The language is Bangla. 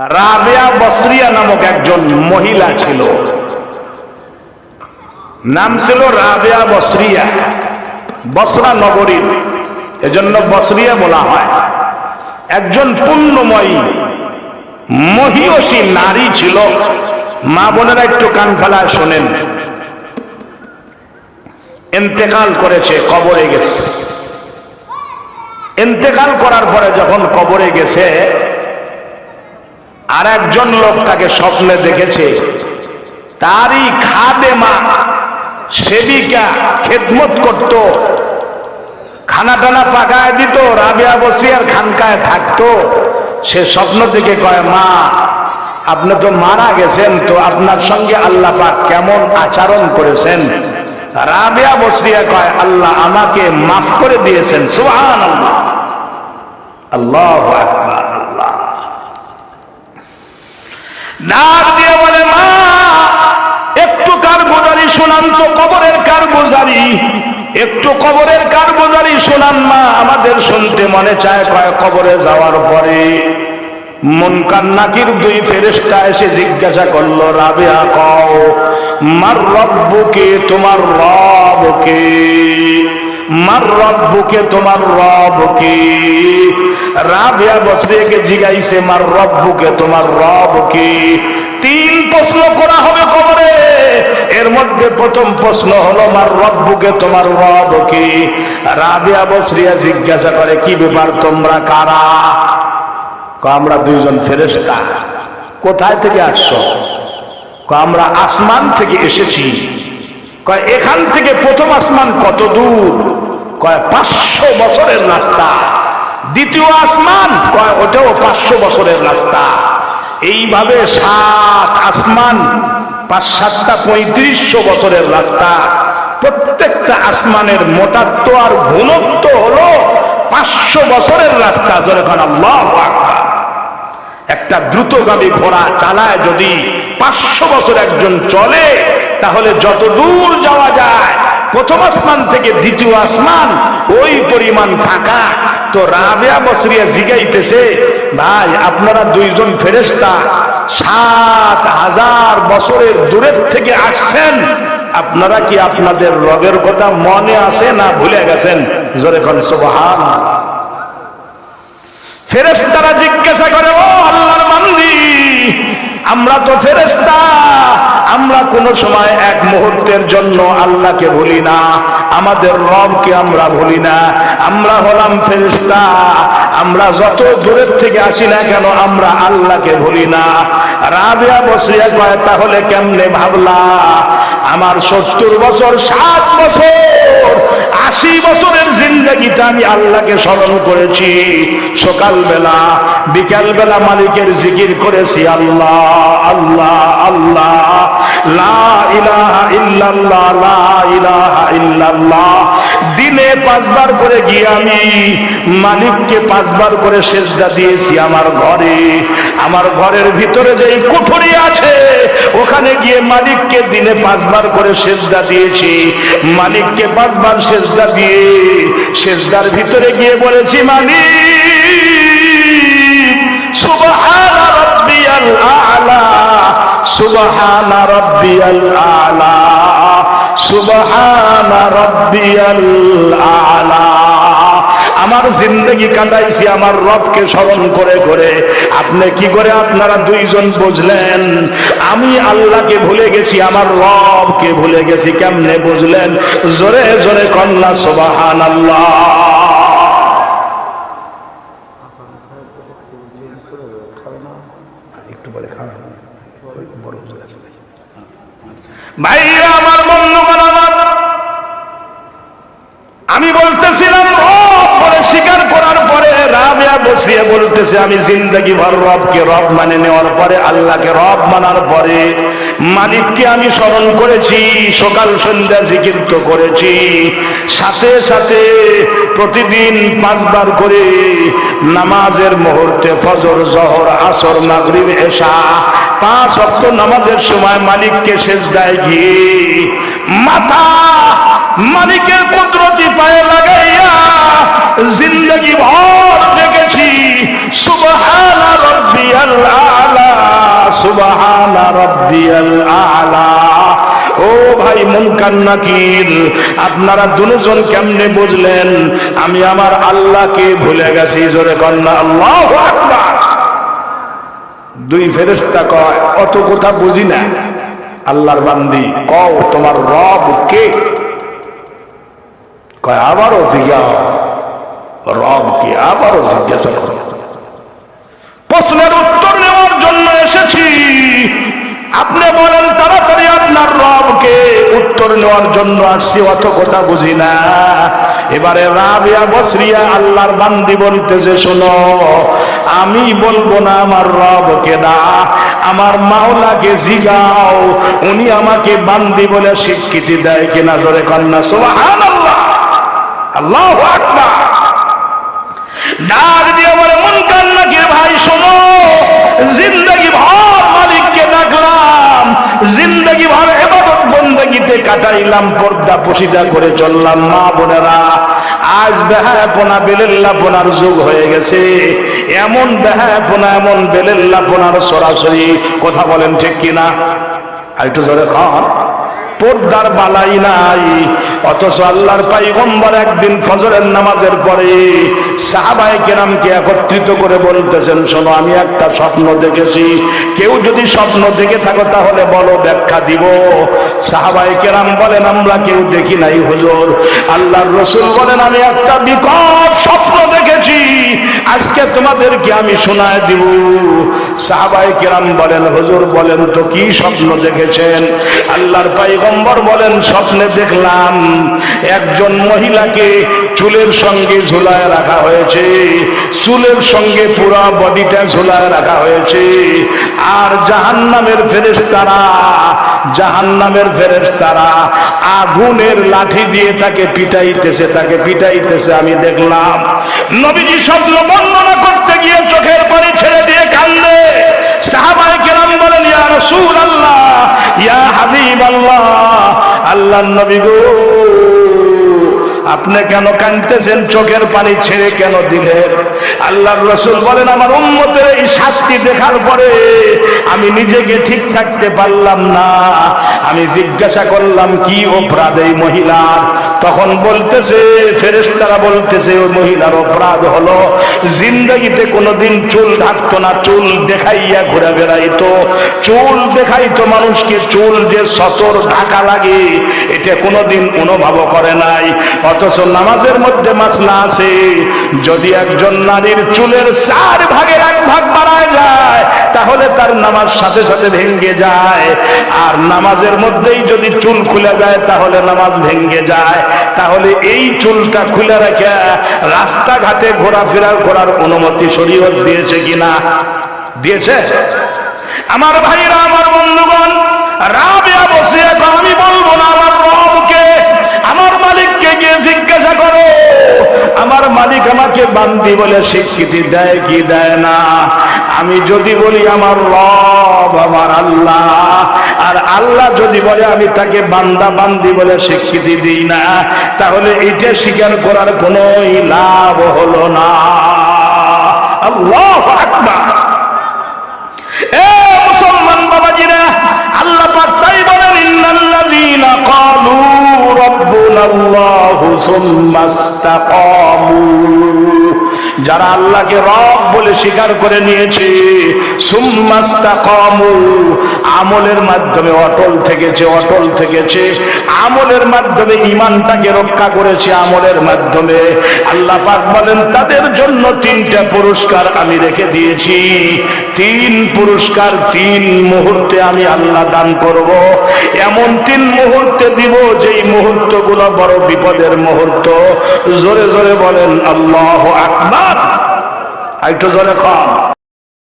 রাবেয়া বসরিয়া নামক একজন মহিলা ছিল। নাম ছিল রাবেয়া বসরিয়া। বসরা নগরীর, এজন্য বসরিয়া বলা হয়। একজন পুণ্যময়ী, মহিয়সী নারী ছিল। মা বোনেরা একটু কান ফেলায় শোনেন। এন্তেকাল করেছে, কবরে গেছে। এন্তেকাল করার পরে যখন কবরে গেছে আর একজন লোক তাকে স্বপ্নে দেখেছে। তারই খাদে মা সেবিকা খেদমত করত। খানা টানা পাকায় দিত, রাবিয়া বসিয়ার খানকায় থাকতো। সে স্বপ্ন থেকে কয়, মা, আপনি তো মারা গেছেন, তো আপনার সঙ্গে আল্লাহ পাক কেমন আচরণ করেছেন? রাবিয়া বসরিয়া কয়, আল্লাহ আমাকে মাফ করে দিয়েছেন সুহান আল্লাহ আল্লাহ ডাক দিয়ে বলে, মা, একটু কার বোঝারি শোনান তো, কবরের কার বোঝারি একটু কবরের কার বোঝারি শোনান মা, আমাদের শুনতে মনে চায় কয় কবরে যাওয়ার পরে। মন কান্নাকির দুই ফেরেস্তা এসে জিজ্ঞাসা করল, রাবেয়া, কও, মার রব্বুকে, তোমার রবকে? মার রব্বুকে তোমার রবকে রাবিয়া বসরিয়াকে জিগাইছে, মার রব্বুকে তোমার রবকে তিন প্রশ্ন করা হবে কবরে। এর মধ্যে প্রথম প্রশ্ন হলো, মার রব্বুকে তোমার রবকে রাবিয়া বসরিয়া জিজ্ঞাসা করে, কি ব্যাপার, তোমরা কারা? আমরা দুইজন ফেরেশতা। কোথায় থেকে আসছো? আমরা আসমান থেকে এসেছি। এখান থেকে প্রথম আসমান কত দূর? কয়, পাঁচশো বছরের রাস্তা। দ্বিতীয় আসমান ওটাও পাঁচশো বছরের রাস্তা। এইভাবে সাত আসমান, পাঁচ সাতটা পঁয়ত্রিশশো বছরের রাস্তা। প্রত্যেকটা আসমানের মোটাত্ব আর ঘনত্ব হলো পাঁচশো বছরের রাস্তা যখন আল্লাহ একটা দ্রুতগামী ঘোড়া চালায় যদি পাঁচশো বছর একজন চলে, তাহলে যত দূর যাওয়া যায় প্রথম আসমান থেকে দ্বিতীয় আসমান, ওই পরিমাণ ফাঁকা। তো রাবেয়া বসরিয়া জিগাইতেছে, ভাই, আপনারা দুইজন ফেরেস্তা সাত হাজার বছরের দূরের থেকে আসছেন। আপনারা কি আপনাদের রবের কথা মনে আছে না ভুলে গেছেন? জোরে কোন ফেরেস্তারা জিজ্ঞাসা করে, ও আল্লাহর বান্দি আমরা তো ফেরেস্তা আমরা কোনো সময় এক মুহূর্তের জন্য আল্লাহকে ভুলি না, আমাদের রবকে আমরা ভুলি না, আমরা হলাম ফেরেস্তা আমরা যত দূরের থেকে আসি না কেন আমরা আল্লাহকে ভুলি না। রাবিয়া বসিয়া কয়, তাহলে কেমনে ভাবলা? আমার সত্তর বছর, ষাট বছর, আশি বছরের জিন্দগিতে আমি আল্লাহকে স্মরণ করেছি। সকালবেলা বিকালবেলা মালিকের জিকির করেছি, আল্লাহ আল্লাহ আল্লাহ। লা ইলাহা ইল্লাল্লাহ দিনে পাঁচবার করে গিয়ে আমি মালিককে পাঁচবার করে সেজদা দিয়েছি আমার ঘরে। আমার ঘরের ভিতরে যেই কুঠুরি আছে, ওখানে গিয়ে মালিককে দিনে পাঁচবার করে সেজদা দিয়েছি। মালিককে পাঁচবার সেজদা দিয়ে সেজদার ভিতরে গিয়ে বলেছি, মালিক আমার জিন্দগি কাটাইছি, আমার রবকে স্মরণ করে করে। আপনি কি করে আপনারা দুইজন বুঝলেন? আমি আল্লাহকে ভুলে গেছি, আমার রবকে ভুলে গেছি, কেমনে বুঝলেন? জোরে জোরে কন্যা সুবহান আল্লাহ একটু পরে খাওয়া বড় ভাইরা আমার বন্ধুগণ আমার আমি বলতেছিলাম রব স্বীকার করার পরে রাবিয়া বসিয়ে বলতেছে, আমি জিন্দগি ভর রবকে রব মানে নেওয়ার পরে আল্লাহকে রব মানার পরে। মালিককে আমি স্মরণ করেছি, সকাল সন্ধ্যা জিকির তো করেছি। সাথে সাথে প্রতিদিন পাঁচবার করে নামাজের মুহূর্তে ফজর, জহর, আসর, মাগরিব, এশা, পাঁচ অক্ট নামাজের সময় মালিককে শেষ দেয় গিয়ে মাথা মালিকের কুদরতি পায়ে লাগাইয়া জিন্দগি ভর দেখেছি সুবহান রব্বিয়াল আলা, সুবহানা রাব্বিয়াল আলা। ও ভাই মুনকার নাকির, আপনারা দুজন কেমনে বুঝলেন? আমি আমার আল্লাহকে ভুলে গেছি, জোরে কন্যা, আল্লাহু আকবার। দুই ফেরেশতা কয়, অত কথা বুঝি না। আল্লাহর বান্দি কও, তোমার রব কে? কয়, আবারও জিজ্ঞাও রব আবারও জিজ্ঞাসা করো। প্রশ্নের উত্তর নেওয়ার জন্য এসেছি। আপনি বলেন, তাড়াতাড়ি আপনার রবকে উত্তর নেওয়ার জন্য আসছি অত কথা বুঝি না। এবারে রাবিয়া বসরিয়া আল্লাহর বান্দি বলতেছে, শোনো, আমি বলব না আমার রবকে না। আমার মাওলাকে জিগাও। উনি আমাকে বান্দি বলে স্বীকৃতি দেয় কিনা ধরে কন্যা সোহান আল্লাহ আল্লাহু আকবার। ডাক দিয়ে বলে মন কান্নাকে ভাই, শোনো, জিন্দগি ভর মালিককে ডাকলাম, জিন্দগি ভর এবাদত বন্দগিতে কাটাইলাম, পর্দা পশিদা করে চললাম, মা বোনেরা, আজ বেহায়াপনা বেলেল্লাপনার যুগ হয়ে গেছে। এমন বেহায়াপনা, এমন বেলেল্লাপনার সরাসরি কথা বলেন ঠিক কিনা? আর একটু জোরে খান পর্দার বালাই নাই। অথচ আল্লাহর পাইগম্বর একদিন ফজরের নামাজের পরে সাহাবায়ে কেরামকে একত্রিত করে বলতেছেন, শোনো, আমি একটা স্বপ্ন দেখেছি। কেউ যদি স্বপ্ন দেখে থাকো, তাহলে বলো ব্যাখ্যা দিব। সাহাবায়ে কেরাম বলেন, আমরা কেউ দেখি নাই, হুজুর। আল্লাহর রসুল বলেন, আমি একটা বিকট স্বপ্ন দেখেছি আজকে তোমাদেরকে আমি শোনায় দিব। সাহাবায়ে কেরাম বলেন, হুজুর বলেন তো কি স্বপ্ন দেখেছেন? আল্লাহর পাইগম্বর বলেন, স্বপ্নে দেখলাম একজন মহিলাকে চুলের সঙ্গে ঝুলায় রাখা হয়েছে। চুলের সঙ্গে পুরো বডিটা ঝুলায় রাখা হয়েছে। আর জাহান্নামের ফেরেস তারা জাহান্নামের ফেরেস তারা আগুনের লাঠি দিয়ে তাকে পিটাইতেছে তাকে পিটাইতেছে, আমি দেখলাম। নবীজি স্বপ্ন বর্ণনা করতে গিয়ে চোখের পানি ছেড়ে দিয়ে কান্দে। সাহাবায়ে কেরাম বলেন রাসূলুল্লাহ, ইয়া হাবিবাল্লাহ, আল্লাহর নবী গো, আপনি কেন কাঁদতেছেন? চোখের পানি ছেড়ে কেন দিলেন? আল্লাহর রসুল বলেন, আমার উম্মতের এই শাস্তি দেখার পরে আমি নিজেকে ঠিক থাকতে পারলাম না। আমি জিজ্ঞাসা করলাম, কি অপরাধ এই মহিলার? তখন বলতেছে, ফেরেশতারা বলতেছে, ওই মহিলার অপরাধ হলো জিন্দগিতে কোনোদিন চুল ঢাকতো না, চুল দেখাইয়া ঘুরে বেড়াইতো। চুল দেখাইতো মানুষকে, চুল যে সতর ঢাকা লাগে, এটা কোনোদিন অনুভব করে নাই। অথচ নামাজের মধ্যে মাসলা আছে, যদি একজন নারীর চুলের চার ভাগের এক ভাগ বাড়ায় যায়, তাহলে তার নামাজ সাথে সাথে ভেঙ্গে যায়। আর নামাজের মধ্যেই যদি চুল খুলে যায়, তাহলে নামাজ ভেঙ্গে যায়। তাহলে এই চুলটা খুলে রেখে রাস্তাঘাটে ঘোরাফেরা করার অনুমতি শরীয়ত দিয়েছে কিনা? দিয়েছে? আমার ভাইরা, আমার বন্ধুগণ, রাবিয়া বসে এখন আমি বলব না আমার রবকে, আমার মালিককে গিয়ে জিজ্ঞাসা করো। আমার মালিক আমাকে বান্দি বলে স্বীকৃতি দেয় কি দেয় না? আমি যদি বলি আমার রব, আমার আল্লাহ, আর আল্লাহ যদি বলে আমি তাকে বান্দা, বান্দি বলে স্বীকৃতি দিই না, তাহলে এটা স্বীকার করার কোনো লাভ হলো না। আল্লাহ আকবার। এ মুসলমান বাবাজিরা, আল্লাহ পাক তাই বলেন, ইন্নাল্লাযীনা ক্বালু রাব্বুনাল্লাহু সুম্মা ইসতাকামু। যারা আল্লাহকে রব বলে স্বীকার করে নিয়েছে আমলের মাধ্যমে অটল থেকেছে অটল থেকেছে। আমলের মাধ্যমে ইমানটাকে রক্ষা করেছে, আমলের মাধ্যমে। আল্লাহ পাক বলেন, তাদের জন্য তিনটা পুরস্কার আমি রেখে দিয়েছি। তিন পুরস্কার তিন মুহূর্তে আমি আল্লাহ দান করব। এমন তিন মুহূর্তে দিব, যেই মুহূর্তগুলো বড় বিপদের মুহূর্ত। জোরে জোরে বলেন, আল্লাহ আকবার। একটু জোরে কম।